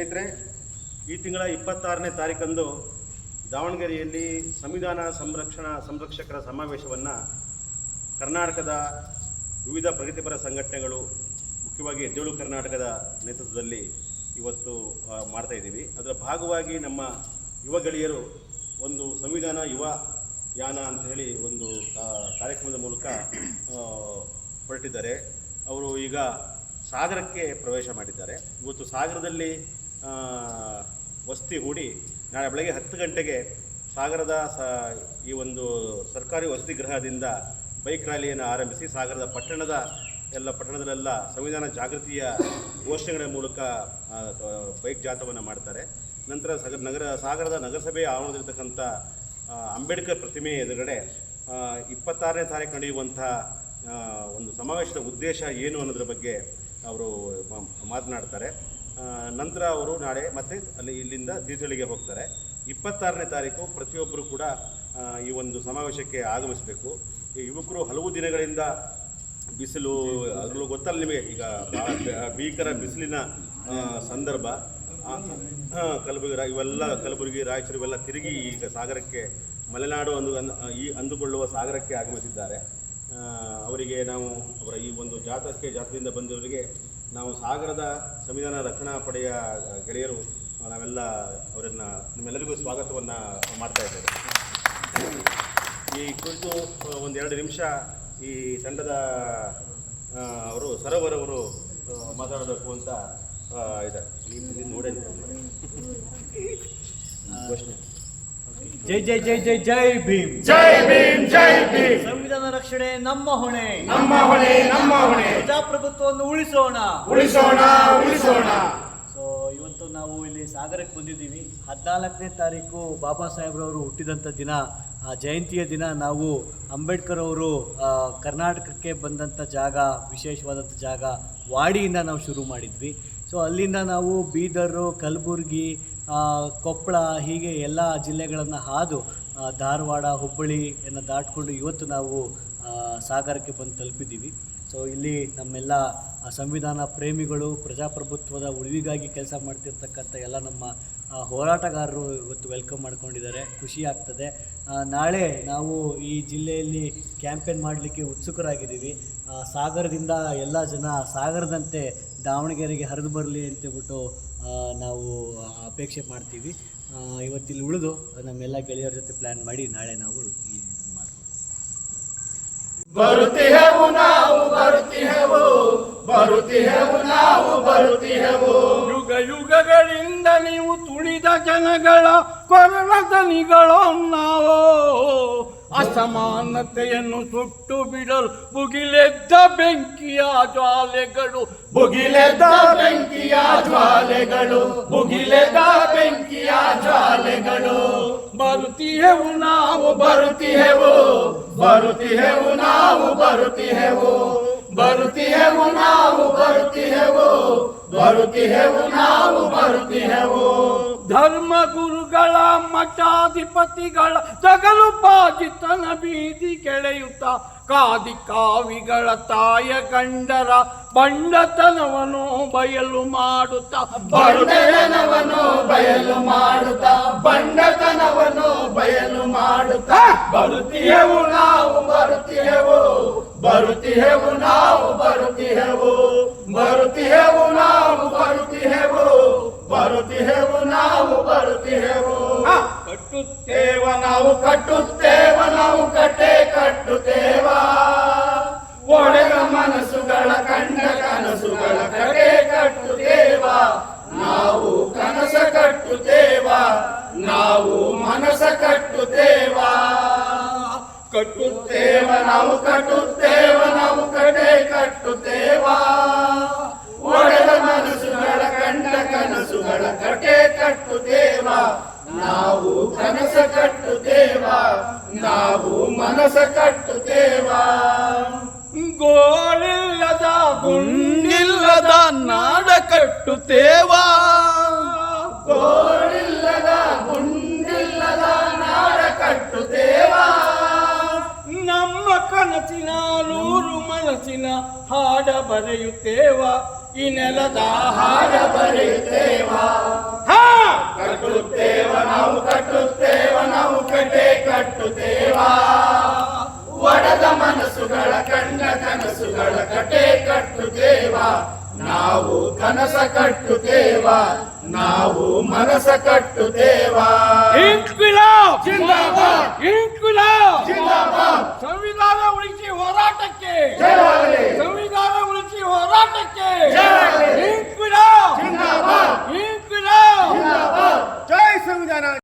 ಸ್ನೇಹಿತರೆ, ಈ ತಿಂಗಳ ಇಪ್ಪತ್ತಾರನೇ ತಾರೀಕಂದು ದಾವಣಗೆರೆಯಲ್ಲಿ ಸಂವಿಧಾನ ಸಂರಕ್ಷಣಾ ಸಂರಕ್ಷಕರ ಸಮಾವೇಶವನ್ನು ಕರ್ನಾಟಕದ ವಿವಿಧ ಪ್ರಗತಿಪರ ಸಂಘಟನೆಗಳು, ಮುಖ್ಯವಾಗಿ ಎದ್ದೇಳು ಕರ್ನಾಟಕದ ನೇತೃತ್ವದಲ್ಲಿ ಇವತ್ತು ಮಾಡ್ತಾ ಇದ್ದೀವಿ. ಅದರ ಭಾಗವಾಗಿ ನಮ್ಮ ಯುವ ಗೆಳೆಯರು ಒಂದು ಸಂವಿಧಾನ ಯುವ ಯಾನ ಅಂತ ಹೇಳಿ ಒಂದು ಕಾರ್ಯಕ್ರಮದ ಮೂಲಕ ಹೊರಟಿದ್ದಾರೆ. ಅವರು ಈಗ ಸಾಗರಕ್ಕೆ ಪ್ರವೇಶ ಮಾಡಿದ್ದಾರೆ. ಇವತ್ತು ಸಾಗರದಲ್ಲಿ ವಸತಿ ಹೂಡಿ ನಾಳೆ ಬೆಳಗ್ಗೆ ಹತ್ತು ಗಂಟೆಗೆ ಸಾಗರದ ಸ, ಈ ಒಂದು ಸರ್ಕಾರಿ ವಸತಿ ಗೃಹದಿಂದ ಬೈಕ್ ರ್ಯಾಲಿಯನ್ನು ಆರಂಭಿಸಿ ಸಾಗರದ ಪಟ್ಟಣದ ಎಲ್ಲ ಪಟ್ಟಣದಲ್ಲೆಲ್ಲ ಸಂವಿಧಾನ ಜಾಗೃತಿಯ ಘೋಷಣೆಗಳ ಮೂಲಕ ಬೈಕ್ ಜಾಥವನ್ನು ಮಾಡ್ತಾರೆ. ನಂತರ ನಗರ, ಸಾಗರದ ನಗರಸಭೆಯ ಆವರಣದಲ್ಲಿರ್ತಕ್ಕಂಥ ಅಂಬೇಡ್ಕರ್ ಪ್ರತಿಮೆ ಎದುರುಗಡೆ ಇಪ್ಪತ್ತಾರನೇ ತಾರೀಕು ನಡೆಯುವಂಥ ಒಂದು ಸಮಾವೇಶದ ಉದ್ದೇಶ ಏನು ಅನ್ನೋದ್ರ ಬಗ್ಗೆ ಅವರು ಮಾತನಾಡ್ತಾರೆ. ನಂತರ ಅವರು ನಾಳೆ ಮತ್ತೆ ಅಲ್ಲಿ ಇಲ್ಲಿಂದ ತೀರ್ಥಹಳ್ಳಿಗೆ ಹೋಗ್ತಾರೆ. ಇಪ್ಪತ್ತಾರನೇ ತಾರೀಕು ಪ್ರತಿಯೊಬ್ಬರು ಕೂಡ ಈ ಒಂದು ಸಮಾವೇಶಕ್ಕೆ ಆಗಮಿಸಬೇಕು. ಈ ಯುವಕರು ಹಲವು ದಿನಗಳಿಂದ ಬಿಸಿಲು, ಅದರಲ್ಲೂ ಗೊತ್ತಲ್ಲ ನಿಮಗೆ, ಈಗ ಭೀಕರ ಬಿಸಿಲಿನ ಸಂದರ್ಭ. ಕಲಬುರಗಿ, ಇವೆಲ್ಲ ಕಲಬುರಗಿ, ರಾಯಚೂರು ಇವೆಲ್ಲ ತಿರುಗಿ ಈಗ ಸಾಗರಕ್ಕೆ, ಮಲೆನಾಡು ಅಂದು ಈ ಅಂದುಕೊಳ್ಳುವ ಸಾಗರಕ್ಕೆ ಆಗಮಿಸಿದ್ದಾರೆ. ಅವರಿಗೆ ನಾವು ಅವರ ಈ ಒಂದು ಜಾತಕ್ಕೆ ಜಾತ್ರೆಯಿಂದ ಬಂದವರಿಗೆ ನಾವು ಸಾಗರದ ಸಂವಿಧಾನ ರಕ್ಷಣಾ ಪಡೆಯ ಗೆಳೆಯರು ನಾವೆಲ್ಲ ಅವರನ್ನು ನಿಮ್ಮೆಲ್ಲರಿಗೂ ಸ್ವಾಗತವನ್ನು ಮಾಡ್ತಾ ಇದ್ದೇವೆ. ಈ ಕುರಿತು ಒಂದು ಒಂದೆರಡು ನಿಮಿಷ ಈ ತಂಡದ ಅವರು ಸರೋವರ್ ಅವರು ಮಾತಾಡಬೇಕು ಅಂತ ಇದೆ. ಇದ್ದಾರೆ ನೀವು ನೋಡೇ ಜೈ ಜೈ ಜೈ ಜೈ ಜೈ ಭೀಮ್. ಜೈ ಭೀಮ್ ಜೈ ಭೀಮ್. ರಕ್ಷಣೆ ನಮ್ಮ ಹೊಣೆ. ನಮ್ಮ ಹೊಣೆ ನಮ್ಮ ಹೊಣೆ. ಪ್ರಜಾಪ್ರಭುತ್ವವನ್ನು ಉಳಿಸೋಣ. ಉಳಿಸೋಣ ಉಳಿಸೋಣ. ಸೊ ಇವತ್ತು ನಾವು ಇಲ್ಲಿ ಸಾಗರಕ್ಕೆ ಬಂದಿದ್ದೀವಿ. ಹದಿನಾಲ್ಕನೇ ತಾರೀಕು ಬಾಬಾ ಸಾಹೇಬ್ರವರು ಹುಟ್ಟಿದಂಥ ದಿನ. ಆ ಜಯಂತಿಯ ದಿನ ನಾವು ಅಂಬೇಡ್ಕರ್ ಅವರು ಕರ್ನಾಟಕಕ್ಕೆ ಬಂದಂಥ ಜಾಗ ವಿಶೇಷವಾದಂಥ ಜಾಗ ವಾಡಿಯಿಂದ ನಾವು ಶುರು ಮಾಡಿದ್ವಿ. ಸೊ ಅಲ್ಲಿಂದ ನಾವು ಬೀದರು ಕಲಬುರ್ಗಿ ಆ, ಕೊಪ್ಪಳ ಹೀಗೆ ಎಲ್ಲ ಜಿಲ್ಲೆಗಳನ್ನು ಹಾದು ಧಾರವಾಡ ಹುಬ್ಬಳ್ಳಿಯನ್ನು ದಾಟಿಕೊಂಡು ಇವತ್ತು ನಾವು ಸಾಗರಕ್ಕೆ ಬಂದು ತಲುಪಿದ್ದೀವಿ. ಸೊ ಇಲ್ಲಿ ನಮ್ಮೆಲ್ಲ ಸಂವಿಧಾನ ಪ್ರೇಮಿಗಳು, ಪ್ರಜಾಪ್ರಭುತ್ವದ ಉಳಿವಿಗಾಗಿ ಕೆಲಸ ಮಾಡ್ತಿರ್ತಕ್ಕಂಥ ಎಲ್ಲ ನಮ್ಮ ಹೋರಾಟಗಾರರು ಇವತ್ತು ವೆಲ್ಕಮ್ ಮಾಡ್ಕೊಂಡಿದ್ದಾರೆ. ಖುಷಿ ಆಗ್ತದೆ. ನಾಳೆ ನಾವು ಈ ಜಿಲ್ಲೆಯಲ್ಲಿ ಕ್ಯಾಂಪೇನ್ ಮಾಡಲಿಕ್ಕೆ ಉತ್ಸುಕರಾಗಿದ್ದೀವಿ. ಸಾಗರದಿಂದ ಎಲ್ಲ ಜನ ಸಾಗರದಂತೆ ದಾವಣಗೆರೆಗೆ ಹರಿದು ಬರಲಿ ಅಂತೇಳ್ಬಿಟ್ಟು ನಾವು ಅಪೇಕ್ಷೆ ಮಾಡ್ತೀವಿ. ಇವತ್ತಿಲ್ಲಿ ಉಳಿದು ನಮ್ಮೆಲ್ಲ ಗೆಳೆಯರ ಜೊತೆ ಪ್ಲಾನ್ ಮಾಡಿ ನಾಳೆ ನಾವು ಈ ಬರುತ್ತಿಹೆವು ನಾವು ಬರುತ್ತಿಹೆವು. ಬರುತ್ತಿಹೆವು ನಾವು ಬರುತ್ತಿಹೆವು. ಯುಗ ಯುಗಗಳಿಂದ ನೀವು ತುಳಿದ ಜನಗಳ ಕೊರಳದನಿಗಳು ನಾವು ಅಸಮಾನತೆಯನ್ನು ಸುಟ್ಟು ಬಿಡಲು ಬುಗಿಲೆದ್ದ ಬೆಂಕಿಯ ಜ್ವಾಲೆಗಳು. ಬುಗಿಲೆದ್ದ ಬೆಂಕಿಯ ಜ್ವಾಲೆಗಳು. ಬುಗಿಲೆದ ಬರುತ್ತೀಯವು ನಾವು ಬರುತ್ತಿಹೆವು ಬರುತ್ತಿಹೆವು ನಾವು ಬರುತ್ತಿಹೆವು ಬರುತ್ತಿಹೆವು ನಾವು ಬರುತ್ತಿಹೆವು ಬರುತ್ತಿಹೆವು ನಾವು ಬರುತ್ತಿಹೆವು ಧರ್ಮ ಗುರುಗಳ ಮಠಾಧಿಪತಿಗಳ ತಗಲು ಬಾಜಿತನ ಬೀದಿ ಕೆಳೆಯುತ್ತ ಕಾದಿ ಕಾವಿಗಳ ತಾಯ ಕಂಡರ ಬಂಡತನವನು ಬಯಲು ಮಾಡುತ್ತ ಬಂಡತನವನು ಬಯಲು ಮಾಡುತ್ತಾ ಬಂಡತನವನು ಬಯಲು ಮಾಡುತ್ತಾ. ಬರುತ್ತಿಹೆವು ನಾವು ಬರುತ್ತಿಹೆವು ಬರುತ್ತಿಹೆವು ನಾವು ಬರುತ್ತಿಹೆವು ಬರುತ್ತಿಹೆವು ನಾವು. ಬರುತ್ತಿಹೆವು ನಾವು ಬರುತ್ತಿಹೆವು ಕಟ್ಟುತ್ತೇವ ನಾವು ಕಟ್ಟುತ್ತೇವ. ಮನಸ ಕಟ್ಟುತ್ತೇವಾ? ಗೋಳಿಲ್ಲದ ಗುಂಡಿಲ್ಲದ ನಾಡ ಕಟ್ಟುತ್ತೇವಾ? ಗೋಳಿಲ್ಲದ ಗುಂಡಿಲ್ಲದ ನಾಡ ಕಟ್ಟುತ್ತೇವಾ? ನಮ್ಮ ಕನಸಿನ ನೂರು ಮನಸ್ಸಿನ ಹಾಡ ಬರೆಯುತ್ತೇವಾ? ಈ ನೆಲದ ಹಾಡ ಬರೆಯುತ್ತೇವ ಹಾ ಕಟ್ಟುತ್ತೇವ ನಾವು ಕಟ್ಟುತ್ತೇವ ನಾವು ಕಟ್ಟೆ ಒಡದ ಒಡೆದ ಮನಸ್ಸುಗಳ ಕಂಡ ಕನಸುಗಳ ಕಟೆ ಕಟ್ಟುತ್ತೇವಾ ನಾವು ಕನಸ ಕಟ್ಟುತ್ತೇವಾ ನಾವು ಮನಸ ಕಟ್ಟುತ್ತೇವಾ ಇನ್ಕ್ವಿಲಾಬ್ ಜಿಂದಾಬಾದ್! ಇನ್ಕ್ವಿಲಾಬ್ ಜಿಂದಾಬಾದ್!